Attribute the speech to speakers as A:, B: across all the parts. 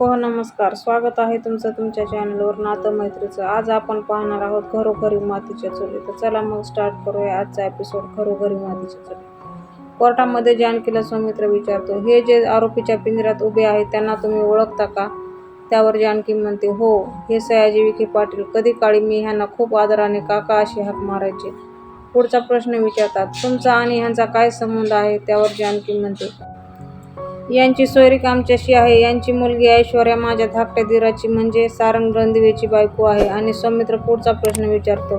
A: हो नमस्कार. स्वागत आहे तुमचं तुमच्या चॅनलवर नातं मैत्रीचं आज आपण पाहणार आहोत घरोघरी मातीच्या चुली. तर चला मग स्टार्ट करूया आजचा एपिसोड घरोघरी मातीच्या चुली. कोर्टामध्ये जानकीला सौमित्र विचारतो हे जे आरोपीच्या पिंजऱ्यात उभे आहेत त्यांना तुम्ही ओळखता का? त्यावर जानकी म्हणते हो हे सयाजी विखे पाटील. कधी काळी मी ह्यांना खूप आदराने काका अशी हाक मारायचे. पुढचा प्रश्न विचारतात तुमचा आणि ह्यांचा काय संबंध आहे? त्यावर जानकी म्हणते यांची सोयरीक आमच्याशी आहे. यांची मुलगी ऐश्वर्या माझ्या धाकट्या दिराची म्हणजे सारंग रणदिवेची बायको आहे आणि सौमित्र पुढचा प्रश्न विचारतो.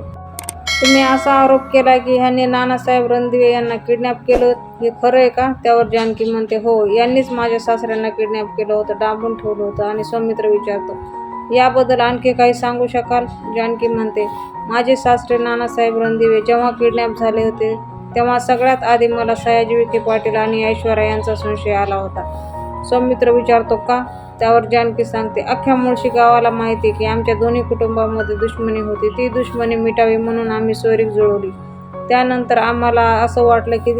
A: तुम्ही असा आरोप केला की ह्यांनी नानासाहेब रणदिवे यांना किडनॅप केलं? हे खरं आहे का? त्यावर जानकी म्हणते हो. यांनीच माझ्या सासऱ्यांना किडनॅप केलं होतं डांबून ठेवलं होतं आणि सौमित्र विचारतो याबद्दल आणखी काही सांगू शकाल? जानकी म्हणते माझे सासरे नानासाहेब रणदिवे जेव्हा किडनॅप झाले होते तेव्हा सगळ्यात आधी मला सयाजी विखे पाटील आणि ऐश्वर्या यांचा संशय आला होता. सौमित्र विचारतो का? त्यावर जानकी सांगते अख्ख्या मुळशी गावाला माहिती की आमच्या दोन्ही कुटुंबामध्ये दुश्मनी होती. ती दुश्मनी मिटावी म्हणून आम्ही सोयरीक जुळवली. त्यानंतर आम्हाला असं वाटलं की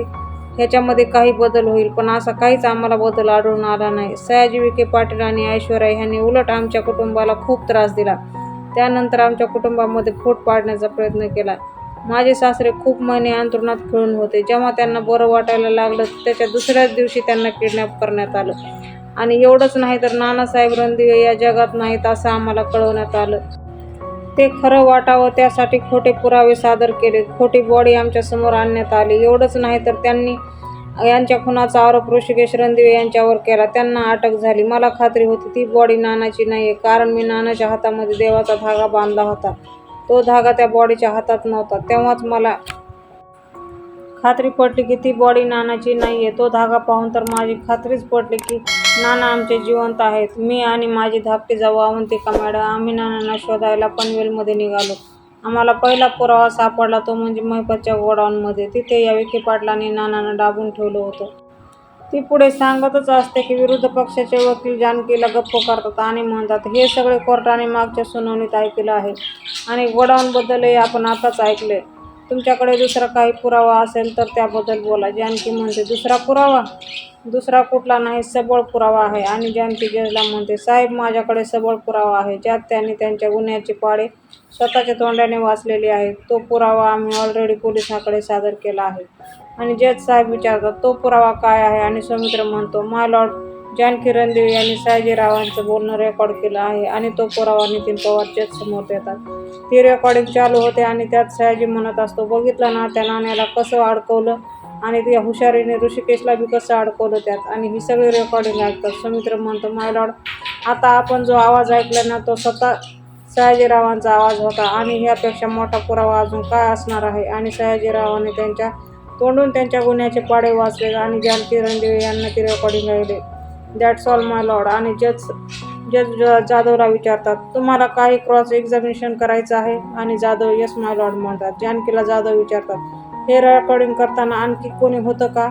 A: ह्याच्यामध्ये काही बदल होईल पण असा काहीच आम्हाला बदल आढळून आला नाही. सयाजी विखे पाटील आणि ऐश्वर्या ह्यांनी उलट आमच्या कुटुंबाला खूप त्रास दिला. त्यानंतर आमच्या कुटुंबामध्ये फूट पाडण्याचा प्रयत्न केला. माझे सासरे खूप महिने अंतरुणात खिळून होते. जेव्हा त्यांना बरं वाटायला लागलं त्याच्या दुसऱ्याच दिवशी त्यांना किडनॅप करण्यात आलं. आणि एवढंच नाही तर नानासाहेब रणदिवे या जगात नाहीत असं आम्हाला कळवण्यात आलं. ते खरं वाटावं त्यासाठी खोटे पुरावे सादर केले. खोटी बॉडी आमच्यासमोर आणण्यात आली. एवढंच नाही तर त्यांनी यांच्या खुनाचा आरोप ऋषिकेश रणदिवे यांच्यावर केला. त्यांना अटक झाली. मला खात्री होती ती बॉडी नानाची नाही आहे कारण मी नानाच्या हातामध्ये देवाचा धागा बांधला होता. तो धागा त्या बॉडीच्या हातात नव्हता तेव्हाच मला खात्री पटली की ती बॉडी नानाची नाही आहे तो धागा पाहून तर माझी खात्रीच पटली की नाना आमचे जिवंत आहेत. मी आणि माझी धाकटी जाऊ अवंतिका मॅडम? आम्ही नानांना शोधायला पनवेलमध्ये निघालो. आम्हाला पहिला पुरावा सापडला तो म्हणजे महिपतच्या गोडाऊनमध्ये. तिथे या विखे पाटलांनी नानांना डाबून ठेवलं होतं. ती पुढे सांगतच असते की विरोध पक्षाचे वकील जानकीला गप्प करतात आणि म्हणतात हे सगळे कोर्टाने मागच्या सुनावणीत ऐकलं आहे आणि गोडाऊनबद्दलही आपण आताच ऐकले. तुमच्याकडे दुसरा काही पुरावा असेल तर त्याबद्दल बोला. जानकी म्हणते दुसरा पुरावा? दुसरा कुठला नाही सबळ पुरावा आहे. आणि जानकी जजला म्हणते साहेब माझ्याकडे सबळ पुरावा आहे ज्यात त्यांनी त्यांच्या गुन्ह्याचे पाडे स्वतःच्या तोंडाने वाचलेले आहेत तो पुरावा आम्ही ऑलरेडी पोलिसांकडे सादर केला आहे. आणि जज साहेब विचारतात तो पुरावा काय आहे? आणि सौमित्र म्हणतो माय लॉर्ड जानकी रणदेव यांनी सयाजीरावांचं बोलणं रेकॉर्ड केलं आहे आणि तो पुरावा नितीन पवार जज समोर देतात. ती रेकॉर्डिंग चालू होते आणि त्यात सयाजी म्हणत असतो बघितलं ना त्या नाण्याला कसं अडकवलं आणि त्या हुशारीने ऋषिकेशला बी कसं अडकवलं त्यात. आणि ही सगळी रेकॉर्डिंग ऐकतात. सुमित्र म्हणतो माय लॉर्ड आता आपण जो आवाज ऐकला ना तो स्वतः सयाजीरावांचा आवाज होता आणि ह्यापेक्षा मोठा पुरावा अजून काय असणार आहे? आणि सयाजीरावाने त्यांच्या तोंडून त्यांच्या गुन्ह्याचे पाडे वाचले आणि जानकी रणदेवी यांना ती रेकॉर्डिंग ऐकले. दॅट्स ऑल माय लॉर्ड आणि जज जज ज- जाधवला विचारतात तुम्हाला काही क्रॉस एक्झामिनेशन करायचं आहे? आणि जाधव यस माय लॉर्ड म्हणतात. जानकीला जाधव विचारतात हे रेकॉर्डिंग करताना आणखी कोणी होतं का?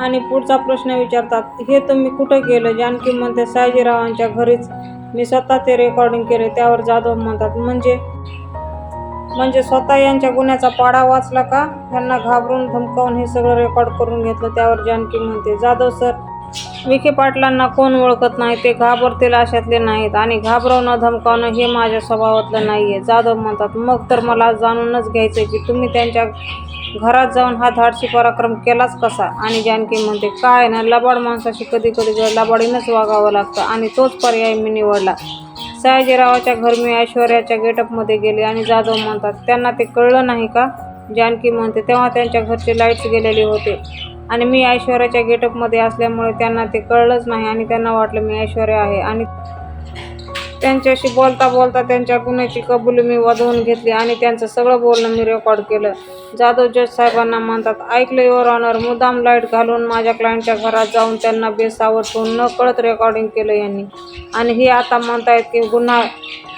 A: आणि पुढचा प्रश्न विचारतात हे तुम्ही कुठं केलं? जानकी म्हणते सायजीरावांच्या घरीच मी स्वतः ते रेकॉर्डिंग केले. त्यावर जाधव म्हणतात म्हणजे म्हणजे स्वतः यांच्या गुन्ह्याचा पाडा वाचला का? त्यांना घाबरून धमकावून हे सगळं रेकॉर्ड करून घेतलं. त्यावर जानकी म्हणते जाधव सर विखे पाटलांना कोण ओळखत नाही ते घाबरतील अशातले नाहीत आणि घाबरवणं धमकावणं हे माझ्या स्वभावातलं नाही आहे जाधव म्हणतात मग तर मला जाणूनच घ्यायचं की तुम्ही त्यांच्या घरात जाऊन हा धाडशी पराक्रम केलाच कसा? आणि जानकी म्हणते काय ना लबाड माणसाशी कधी कधी लबाडीनंच वागावं लागतं आणि तोच पर्याय मी निवडला. सयाजीरावाच्या घर मी ऐश्वर्याच्या गेटअपमध्ये गेले आणि जाधव म्हणतात त्यांना ते कळलं नाही का? जानकी म्हणते तेव्हा त्यांच्या घरचे लाईट्स गेलेले होते. आणि मी ऐश्वर्याच्या गेटअपमध्ये असल्यामुळे त्यांना ते कळलंच नाही आणि त्यांना वाटलं मी ऐश्वर्या आहे. आणि त्यांच्याशी बोलता बोलता त्यांच्या गुन्ह्याची कबुली मी वाजवून घेतली आणि त्यांचं सगळं बोलणं मी रेकॉर्ड केलं. जाधव जज साहेबांना म्हणतात ऐकलं युअर ऑनर मुद्दाम लाइट घालून माझ्या क्लायंटच्या घरात जाऊन त्यांना बेसावर ठेवून न कळत रेकॉर्डिंग केलं यांनी. आणि हे आता म्हणतायत की गुन्हा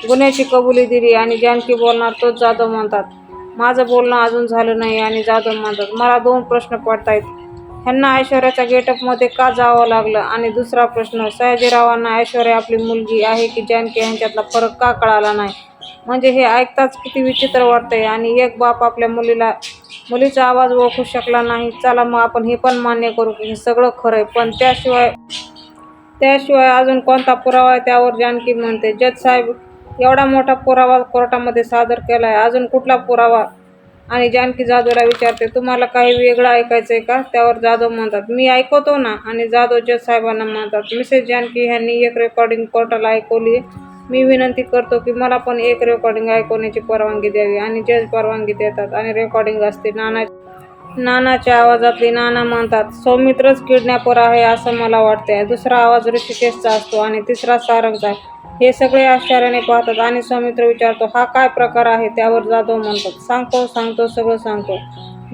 A: गुन्ह्याची कबुली दिली आणि जानकी बोलणार तोच जाधव म्हणतात. माझं बोलणं अजून झालं नाही आणि जाधव म्हणतात मला दोन प्रश्न पडतायत. ह्यांना ऐश्वर्याच्या गेटअपमध्ये का जावं लागलं? आणि दुसरा प्रश्न सयाजीरावांना ऐश्वर्या आपली मुलगी आहे की जानकी यांच्यातला फरक का कळाला नाही? म्हणजे हे ऐकताच किती विचित्र वाटतंय. आणि एक बाप आपल्या मुलीला मुलीचा आवाज ओळखू शकला नाही. चला मग आपण हे पण मान्य करू की हे सगळं खरं आहे पण त्याशिवाय त्याशिवाय अजून कोणता पुरावा आहे त्यावर जानकी म्हणते जज साहेब एवढा मोठा पुरावा कोर्टामध्ये सादर केला आहे अजून कुठला पुरावा आणि जानकी जाधवला विचारते तुम्हाला काही वेगळं ऐकायचं आहे का? त्यावर जाधव म्हणतात मी ऐकवतो ना. आणि जाधव जज साहेबांना म्हणतात मिसेस जानकी ह्यांनी एक रेकॉर्डिंग कोर्टाला ऐकवली मी विनंती करतो की मला पण एक रेकॉर्डिंग ऐकवण्याची परवानगी द्यावी आणि जज परवानगी देतात आणि रेकॉर्डिंग असते नाना नानाच्या आवाजातली नाना म्हणतात सौमित्रच किडनॅपर आहे असं मला वाटतंय. दुसरा आवाज ऋषिकेशचा असतो आणि तिसरा सारंगचा हे सगळे आश्चर्याने पाहतात आणि सौमित्र विचारतो हा काय प्रकार आहे? त्यावर जाधव म्हणतात सांगतो सांगतो सगळं सांगतो.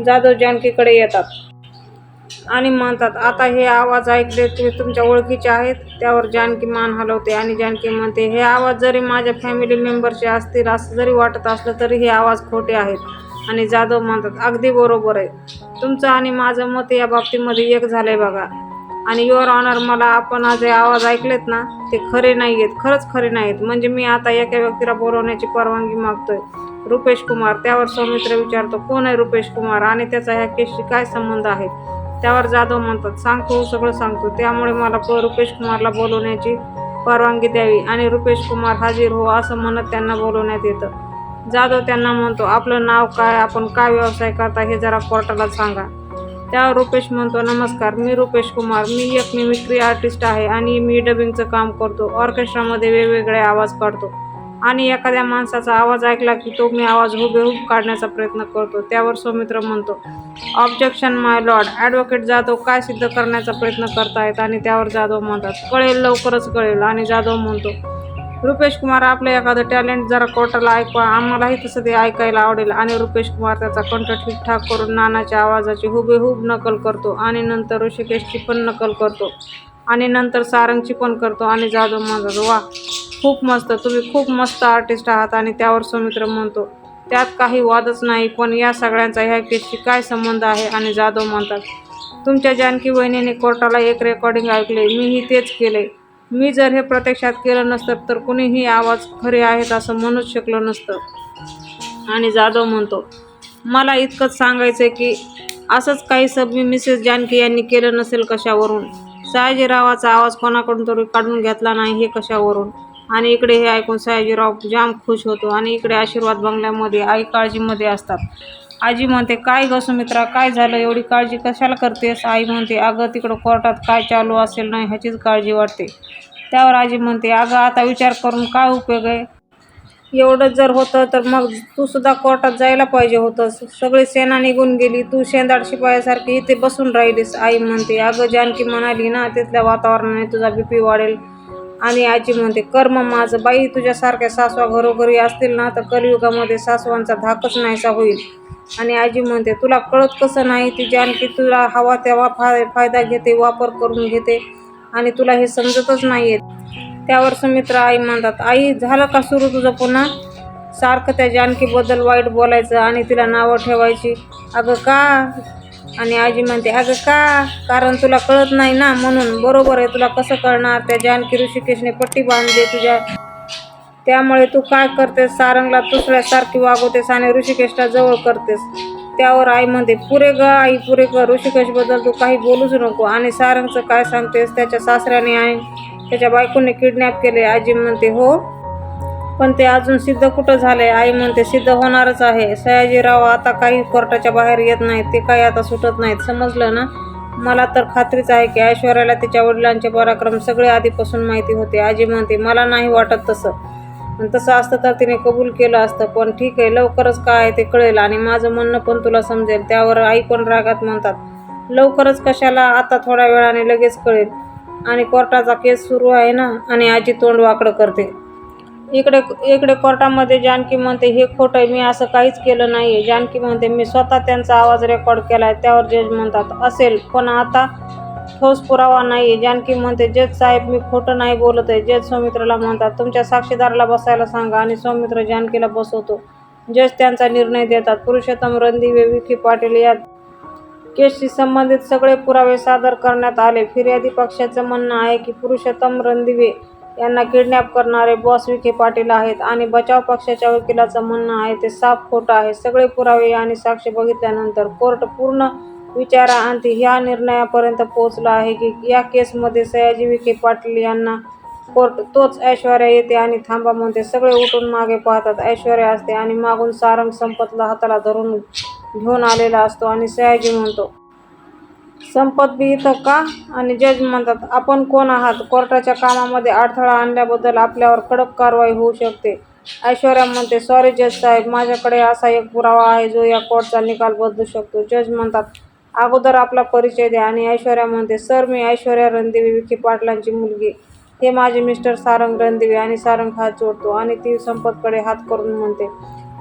A: जाधव जानकीकडे येतात आणि म्हणतात आता हे आवाज ऐकले ते तुमच्या ओळखीचे आहेत? त्यावर जानकी मान हलवते आणि जानकी म्हणते हे आवाज जरी माझ्या फॅमिली मेंबरचे असतील असं जरी वाटत असलं तरी हे आवाज खोटे आहेत. आणि जाधव म्हणतात अगदी बरोबर आहे. तुमचं आणि माझं मत या बाबतीमध्ये एक झालंय बघा. आणि युअर ऑनर मला आपण आज आवाज ऐकलेत ना ते खरे नाही आहेत खरंच खरे नाहीत म्हणजे मी आता एका व्यक्तीला बोलवण्याची परवानगी मागतोय. रुपेश कुमार त्यावर सौमित्र विचारतो कोण आहे रुपेश कुमार आणि त्याचा ह्या केसशी काय संबंध आहे? त्यावर जाधव म्हणतात सांगतो सगळं सांगतो. त्यामुळे मला प रुपेश कुमारला बोलवण्याची परवानगी द्यावी आणि रुपेश कुमार हाजीर हो असं म्हणत त्यांना बोलवण्यात येतं. जाधव त्यांना म्हणतो आपलं नाव काय? आपण काय व्यवसाय करता हे जरा कोर्टाला सांगा. त्यावर रुपेश म्हणतो नमस्कार मी रुपेश कुमार. मी एक मिमिक्री आर्टिस्ट आहे आणि मी डबिंगचं काम करतो. ऑर्केस्ट्रामध्ये वेगवेगळे आवाज काढतो आणि एखाद्या माणसाचा आवाज ऐकला की तो मी आवाज हुबेहूब काढण्याचा प्रयत्न करतो. त्यावर सौमित्र म्हणतो objection my lord advocate Jadhav काय सिद्ध करण्याचा प्रयत्न करतायत? आणि त्यावर जाधव म्हणतात कळेल लवकरच कळेल. आणि जाधव म्हणतो रुपेश कुमार आपलं एखादं टॅलेंट जरा कोर्टाला ऐकवा. आम्हालाही तसं ते ऐकायला आवडेल. आणि रुपेश कुमार त्याचा कंठ ठीकठाक करून नानाच्या आवाजाची हुबेहूब नकल करतो आणि नंतर ऋषिकेशची पण नकल करतो. आणि नंतर सारंगची पण करतो. आणि जाधव म्हणतात वा खूप मस्त. तुम्ही खूप मस्त आर्टिस्ट आहात. आणि त्यावर सौमित्र म्हणतो त्यात काही वादच नाही पण या सगळ्यांचा ह्या केसशी काय संबंध आहे? आणि जाधव म्हणतात तुमच्या जानकी वहिनीने कोर्टाला एक रेकॉर्डिंग ऐकले मीही तेच केले मी जर हे प्रत्यक्षात केलं नसतं तर कुणीही आवाज खरे आहेत असं म्हणूच शकलो नसतं. आणि जाधव म्हणतो मला इतकंच सांगायचं आहे की असंच काही सब मी मिसेस जानकी यांनी केलं नसेल कशावरून? सयाजीरावाचा आवाज कोणाकडून तरी काढून घेतला नाही हे कशावरून? आणि इकडे हे ऐकून सयाजीराव जाम खुश होतो आणि इकडे आशीर्वाद बंगल्यामध्ये आई काळजीमध्ये असतात. आजी म्हणते काय ग सुमित्रा काय झालं? एवढी काळजी कशाला करतेस? आई म्हणते अगं तिकडं कोर्टात काय चालू असेल नाही ह्याचीच काळजी वाटते. त्यावर आजी म्हणते अगं आता विचार करून काय उपयोग आहे? एवढंच जर होतं तर मग तू सुद्धा कोर्टात जायला पाहिजे होतंस. सगळी सेना निघून गेली तू शेंदाड शिपायासारखी इथे बसून राहिलीस. आई म्हणते अगं जानकी म्हणाली ना तिथल्या वातावरणाने तुझा बी पी वाढेल. आणि आजी म्हणते कर्म माझं बाई तुझ्यासारख्या सासवा घरोघरी असतील ना तर कलियुगामध्ये सासवांचा धाकच नाहीसा होईल. आणि आजी म्हणते तुला कळत कसं नाही ती जानकी तुला हवा तेव्हा फाय फायदा घेते वापर करून घेते आणि तुला हे समजतच नाही आहे त्यावर सुमित्रा आई म्हणतात आई झालं का सुरू तुझं पुन्हा? सारखं त्या जानकीबद्दल वाईट बोलायचं आणि तिला नावं ठेवायची. अगं का? आणि आजी म्हणते अगं का? कारण तुला कळत नाही ना? म्हणून बरोबर आहे तुला कसं कळणार? त्या जानकी ऋषिकेशने पट्टी बांधली तुझ्या. त्यामुळे तू काय करतेस? सारंगला दुसऱ्यासारखी वागवतेस आणि ऋषिकेशला जवळ करतेस. त्यावर आई म्हणते पुरे ग आई पुरे ग. ऋषिकेशबद्दल तू काही बोलूच नको. आणि सारंगचं काय सांगतेस? त्याच्या सासऱ्याने आणि त्याच्या बायकोने किडनॅप केले. आजी म्हणते हो पण ते अजून सिद्ध कुठं झाले आई म्हणते सिद्ध होणारच आहे. सयाजीराव आता काही कोर्टाच्या बाहेर येत नाहीत. ते काही आता सुटत नाहीत. समजलं ना? मला तर खात्रीच आहे की ऐश्वर्याला तिच्या वडिलांचे पराक्रम सगळे आधीपासून माहिती होते. आजी म्हणते मला नाही वाटत तसं. पण तसं असतं तर तिने कबूल केलं असतं. पण ठीक आहे लवकरच काय आहे ते कळेल आणि माझं म्हणणं पण तुला समजेल. त्यावर आई पण रागात म्हणतात लवकरच कशाला आता थोड्या वेळाने लगेच कळेल आणि कोर्टाचा केस सुरू आहे ना? आणि आजी तोंड वाकडं करते. इकडे इकडे कोर्टामध्ये जानकी म्हणते हे खोटं आहे मी असं काहीच केलं नाही आहे जानकी म्हणते मी स्वतः त्यांचा आवाज रेकॉर्ड केला आहे त्यावर जज म्हणतात. असेल पण आता ठोस पुरावा नाही आहे जानकी म्हणते जज साहेब मी खोटं नाही बोलत आहे. जज सौमित्राला म्हणतात तुमच्या साक्षीदाराला बसायला सांगा. आणि सौमित्र जानकीला बसवतो. जज त्यांचा निर्णय देतात. पुरुषोत्तम रणदिवे विखे पाटील या केसशी संबंधित सगळे पुरावे सादर करण्यात आले. फिर्यादी पक्षाचं म्हणणं आहे की पुरुषोत्तम रणदिवे यांना किडनॅप करणारे बॉस विखे पाटील आहेत आणि बचाव पक्षाच्या वकिलाचं म्हणणं आहे ते साफ खोटं आहे. सगळे पुरावे आणि साक्ष बघितल्यानंतर कोर्ट पूर्ण विचाराअंती ह्या निर्णयापर्यंत पोहोचला आहे की या केसमध्ये सयाजी विखे पाटील यांना कोर्ट तोच ऐश्वर्या येते आणि थांबा म्हणते. सगळे उठून मागे पाहतात. ऐश्वर्या असते आणि मागून सारंग संपतला हाताला धरून घेऊन आलेला असतो आणि सयाजी म्हणतो संपत बी इथं का? आणि जज म्हणतात आपण कोण आहात? कोर्टाच्या कामामध्ये अडथळा आणल्याबद्दल आपल्यावर कडक कारवाई होऊ शकते. ऐश्वर्या म्हणते सॉरी जज साहेब माझ्याकडे असा एक पुरावा आहे जो या कोर्टचा निकाल बदलू शकतो. जज म्हणतात अगोदर आपला परिचय द्या. आणि ऐश्वर्या म्हणते सर मी ऐश्वर्या रणदेवी विखे पाटलांची मुलगी. हे माझे मिस्टर सारंग रणदेवी आणि सारंग हात जोडतो आणि ती संपतकडे हात करून म्हणते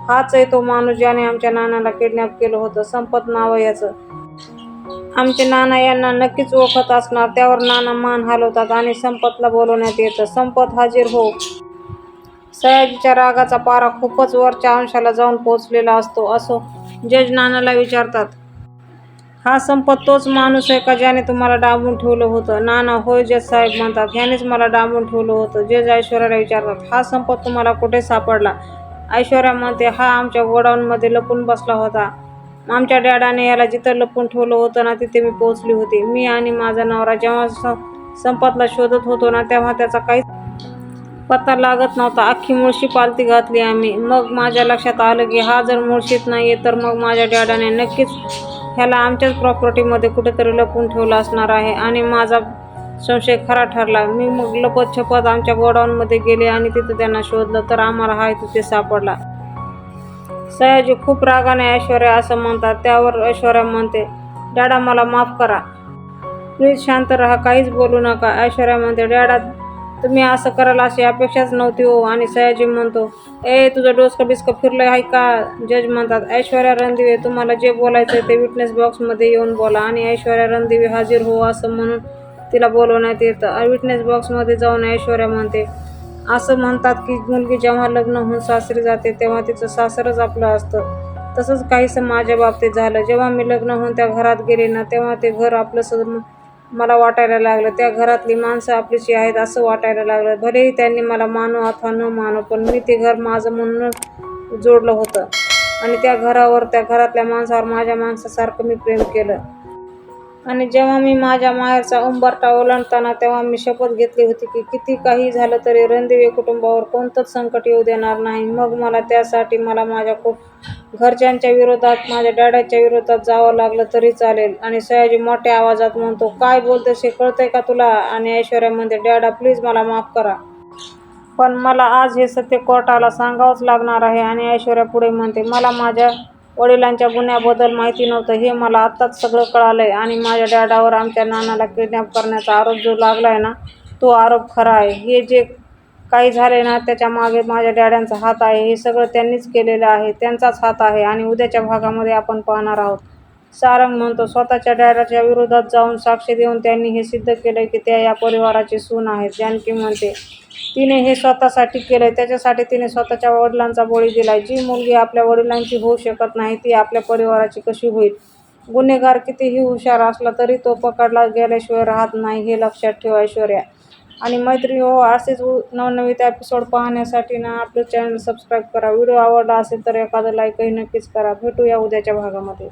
A: हाच आहे तो माणूस ज्याने आमच्या नानाला किडनॅप केलं होतं. संपत नाव याचं. आमचे नाना यांना नक्कीच ओळखत असणार. त्यावर नाना मान हलवतात आणि संपतला बोलवण्यात येतं. संपत हाजीर हो. सयाजीच्या रागाचा पारा खूपच वरच्या अंशाला जाऊन पोहोचलेला असतो असो जज नानाला विचारतात. हा संपत तोच माणूस आहे का ज्याने तुम्हाला डांबून ठेवलं होतं? नाना होय जज साहेब म्हणतात. ह्यानेच मला डांबून ठेवलं होतं. जज ऐश्वर्याला विचारतात. हा संपत तुम्हाला कुठे सापडला? ऐश्वर्या म्हणते हा आमच्या गोडाऊनमध्ये लपून बसला होता. आमच्या डॅडाने याला जिथं लपून ठेवलं होतं ना तिथे मी पोहोचली होती. मी आणि माझा नवरा जेव्हा स- संपतला शोधत होतो ना तेव्हा त्याचा काहीच पत्ता लागत नव्हता. अख्खी मुळशी पालती घातली आम्ही. मग माझ्या लक्षात आलं की हा जर मुळशीत नाही आहे तर मग माझ्या डॅडाने नक्कीच ह्याला आमच्याच प्रॉपर्टीमध्ये कुठेतरी लपून ठेवलं असणार आहे. आणि माझा संशय खरा ठरला. मी मग लपत छपत आमच्या गोडाऊनमध्ये गेले आणि तिथं त्यांना शोधलं तर आम्हाला हा तिथे सापडला. सयाजी खूप रागाने ऐश्वर्या असं म्हणतात त्यावर ऐश्वर्या म्हणते डॅडा मला माफ करा. प्लीज शांत राहा काहीच बोलू नका. ऐश्वर्या म्हणते डॅडा तुम्ही असं कराल अशी अपेक्षाच नव्हती हो. आणि सयाजी म्हणतो ए तुझं डोसकं बिस्कं फिरलं आहे का? जज म्हणतात ऐश्वर्या रणदिवे तुम्हाला जे बोलायचं ते विटनेस बॉक्समध्ये येऊन बोला आणि ऐश्वर्या रणदिवे हाजीर हो असं म्हणून तिला बोलवण्यात येतं. विटनेस बॉक्समध्ये जाऊन ऐश्वर्या म्हणते असं म्हणतात की मुलगी जेव्हा लग्न होऊन सासरी जाते तेव्हा तिचं सासरच आपलं असतं. तसंच काहीसं माझ्या बाबतीत झालं. जेव्हा मी लग्न होऊन त्या घरात गेले ना तेव्हा ते घर आपलं स मला वाटायला लागलं त्या घरातली माणसं आपलीची आहेत असं वाटायला लागलं. भलेही त्यांनी मला मानो अथवा न मानो पण मी ते घर माझं म्हणून जोडलं होतं. आणि त्या घरावर त्या घरातल्या माणसावर माझ्या माणसासारखं मी प्रेम केलं. आणि जेव्हा मी माझ्या माहेरचा उंबरटा ओलांडताना तेव्हा मी शपथ घेतली होती की किती काही झालं तरी रणदिवे कुटुंबावर कोणतंच संकट येऊ देणार नाही. मग मला त्यासाठी मला माझ्या खूप घरच्यांच्या विरोधात माझ्या डॅडाच्या विरोधात जावं लागलं तरी चालेल. आणि सयाजी मोठ्या आवाजात म्हणतो काय बोलतेस हे कळतंय का तुला? आणि ऐश्वर्या म्हणते डॅडा प्लीज मला माफ करा. पण मला आज हे सत्य कोर्टाला सांगावंच लागणार आहे. आणि ऐश्वर्या पुढे म्हणते मला माझ्या वडिलांच्या गुन्ह्याबद्दल माहिती नव्हतं. हे मला आत्ताच सगळं कळालंय आणि माझ्या डॅडावर आमच्या नानाला किडनॅप करण्याचा आरोप जो लागलाय ना तो आरोप खरा आहे. हे जे काही झाले ना त्याच्यामागे माझ्या डॅड्यांचा हात आहे. हे सगळं त्यांनीच केलेलं आहे. त्यांचाच हात आहे आणि उद्याच्या भागामध्ये आपण पाहणार आहोत. सारंग म्हणतो स्वतःच्या डॅडाच्या विरोधात जाऊन साक्ष देऊन त्यांनी हे सिद्ध केलं की त्या या परिवाराची सून आहेत. जानकी म्हणते तिने हे स्वतःसाठी केलं त्याच्यासाठी तिने स्वतःच्या वडिलांचा बळी दिलाय. जी मुलगी आपल्या वडिलांची होऊ शकत नाही ती आपल्या परिवाराची कशी होईल? गुन्हेगार कितीही हुशार असला तरी तो पकडला गेल्याशिवाय राहत नाही हे लक्षात ठेवा ऐश्वर्या. आणि मैत्री हो असेच नवनवीत एपिसोड पाहण्यासाठी ना आपलं चॅनल सबस्क्राईब करा. व्हिडिओ आवडला असेल तर एखादं लाईकही नक्कीच करा. भेटूया उद्याच्या भागामध्ये.